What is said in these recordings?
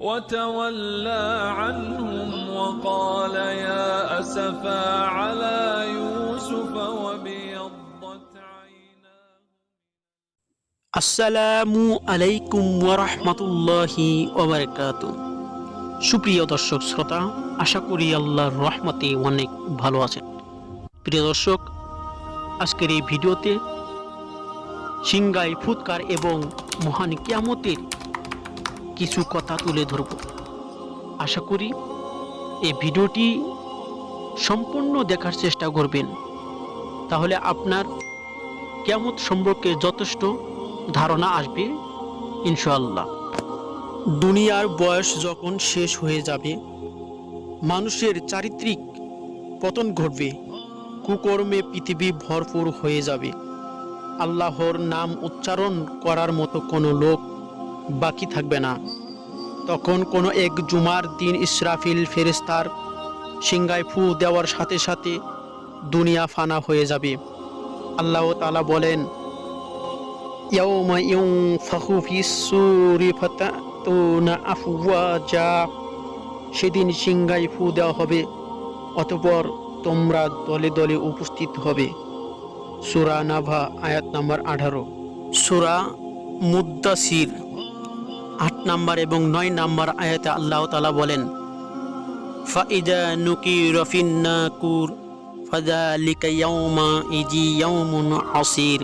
وتولى عنهم وقال يا أسفا على يوسف وابيضت عيناه আসসালামু আলাইকুম ওরহমতুল্লাহি ওবরকাত সুপ্রিয় দর্শক শ্রোতা আশা করি আল্লাহর রহমতে অনেক ভালো আছেন প্রিয় দর্শক আজকের এই ভিডিওতে সিংগাই ফুৎকার এবং মহান কিয়ামতের কিছু কথা তুলে ধরব। আশা করি এই ভিডিওটি সম্পূর্ণ দেখার চেষ্টা করবেন। তাহলে আপনার কেমত সম্পর্কে যথেষ্ট ধারণা আসবে, ইনশাআল্লাহ। দুনিয়ার বয়স যখন শেষ হয়ে যাবে, মানুষের চারিত্রিক পতন ঘটবে, কুকর্মে পৃথিবী ভরপুর হয়ে যাবে। আল্লাহর নাম উচ্চারণ করার মতো কোনো লোক বাকি থাকবে না। তখন কোনো এক জুমার দিন ইসরাফিল ফেরেস্তার সিংহায় ফু দেওয়ার সাথে সাথে দুনিয়া ফানা হয়ে যাবে। আল্লাহ তালা বলেন সেদিন সিংহায় ফু দেওয়া হবে, অতপর তোমরা দলে দলে উপস্থিত হবে। সুরা নাভা আয়াত নাম্বার আঠারো। সুরা মুদাসির আট নাম্বার এবং নয় নাম্বার আয়াতে আল্লাহ তালা বলেন ফাইদা নুকি রফিন্না কুর ফাদা লিকা ইয়াউমা ইজি ইয়াউমুন আসির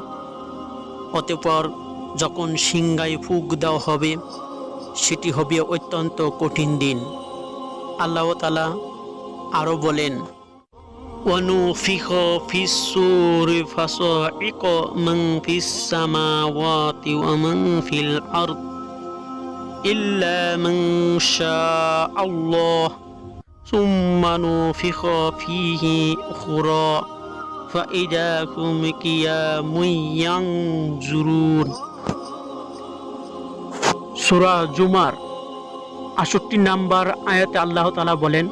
অতঃপর যখন সিংগায় ফুক দেওয়া হবে সেটি হবে অত্যন্ত কঠিন দিন আল্লাহ তালা আরও বলেন ونفخ في السور فصعق من في السماوات ومن في الأرض إلا من شاء الله ثم نفخ فيه أخرى فإذا هم قيام ينظرون সূরা জুমার আষট্টি নাম্বার আয়াতে আল্লাহ তালা বলেন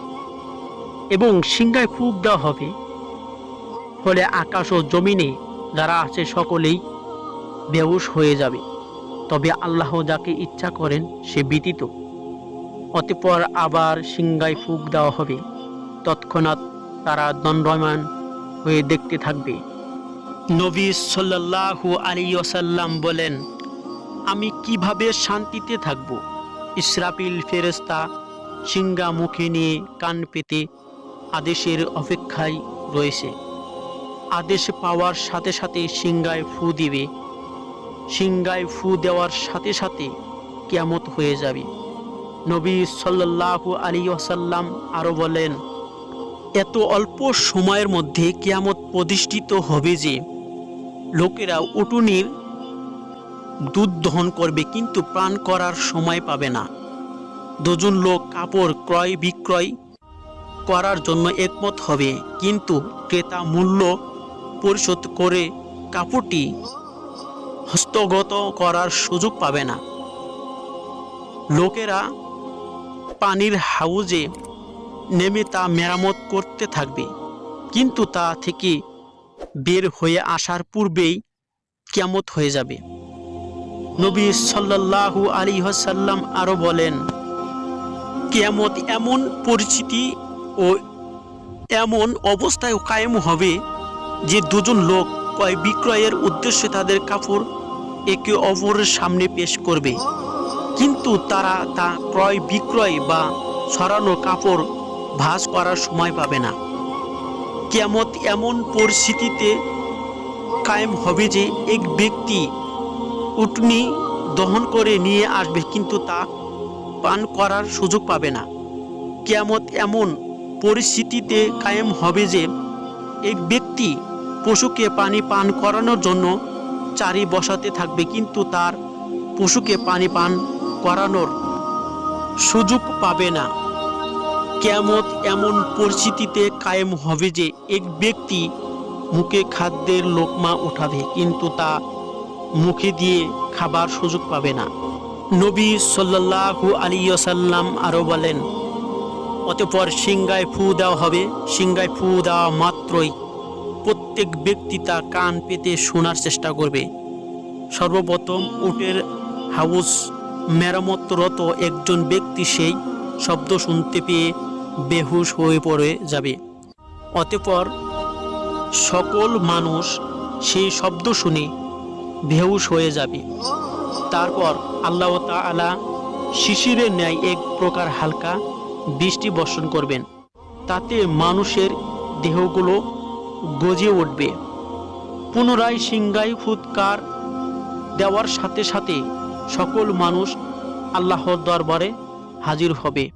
এবং সিংহায় ফুক দেওয়া হবে ফলে আকাশ ও জমিনে যারা আছে সকলেই বেহুশ হয়ে যাবে তবে আল্লাহ যাকে ইচ্ছা করেন, সে ব্যতীত। অতঃপর আবার সিংহায় ফুক দেওয়া হবে। তৎক্ষণাৎ তারা দণ্ডমান হয়ে দেখতে থাকবে। নবী সাল্লাল্লাহু আলী ওসাল্লাম বলেন, আমি কীভাবে শান্তিতে থাকব? ইসরাফিল ফেরেস্তা সিংহা মুখে নিয়ে কান পেতে আদেশের অপেক্ষায় রয়েছে। আদেশ পাওয়ার সাথে সাথে সিংগায় ফু দিবে। সিংগায় ফু দেওয়ার সাথে সাথে কেমত হয়ে যাবে। নবী সাল্লাল্লাহু আলী ওসাল্লাম আরও বলেন, এত অল্প সময়ের মধ্যে কিয়ামত প্রতিষ্ঠিত হবে যে, লোকেরা উটুনির দুধ দহন করবে কিন্তু প্রাণ করার সময় পাবে না। দুজন লোক কাপড় ক্রয় বিক্রয় করার জন্য একমত হবে, কিন্তু ক্রেতা মূল্য পরিশোধ করে কাপড়টি হস্তগত করার সুযোগ পাবে না। লোকেরা পানির হাউজে নেমে তা মেরামত করতে থাকবে। কিন্তু তা থেকে বের হয়ে আসার পূর্বেই কেমত হয়ে যাবে। নবী সাল্লাল্লাহু আলী হাসাল্লাম আরও বলেন, কেয়ামত এমন পরিচিতি ও এমন অবস্থায় কায়েম হবে যে দুজন লোক ক্রয় বিক্রয়ের উদ্দেশ্যে তাদের কাপড় একে অপরের সামনে পেশ করবে। কিন্তু তারা তা ক্রয় বিক্রয় বা সরানো কাপড় ভাঁজ করার সময় পাবে না। কেমত এমন পরিস্থিতিতে কায়েম হবে যে এক ব্যক্তি উটনি দহন করে নিয়ে আসবে, কিন্তু তা পান করার সুযোগ পাবে না। কেয়ামত এমন পরিস্থিতিতে কায়েম হবে যে এক ব্যক্তি পশুকে পানি পান করানোর জন্য চারি বসাতে থাকবে, কিন্তু তার পশুকে পানি পান করানোর সুযোগ পাবে না। কেমত এমন পরিস্থিতিতে কায়েম হবে যে এক ব্যক্তি মুখে খাদ্যের লোকমা উঠাবে, কিন্তু তা মুখে দিয়ে খাবার সুযোগ পাবে না। নবী সাল্লাল্লাহু আলাইহি ওয়াসাল্লাম আরও বলেন, অতঃপর সিংগায় ফু দেওয়া হবে, সিংগায় ফু দেওয়া মাত্রই প্রত্যেক ব্যক্তি তা কান পেতে শোনার চেষ্টা করবে। সর্বপ্রথম উটের হাউস মেরামতরত একজন ব্যক্তি সেই শব্দ শুনতে পেয়ে বেহুশ হয়ে পড়ে যাবে। অতঃপর সকল মানুষ সেই শব্দ শুনে বেহুশ হয়ে যাবে। তারপর আল্লাহ তাআলা শিশিরের ন্যায় এক প্রকার হালকা বৃষ্টি বর্ষণ করবেন। তাতে মানুষের দেহগুলো গজে উঠবে। পুনরায় সিংগাই ফুৎকার দেওয়ার সাথে সাথে সকল মানুষ আল্লাহর দরবারে হাজির হবে।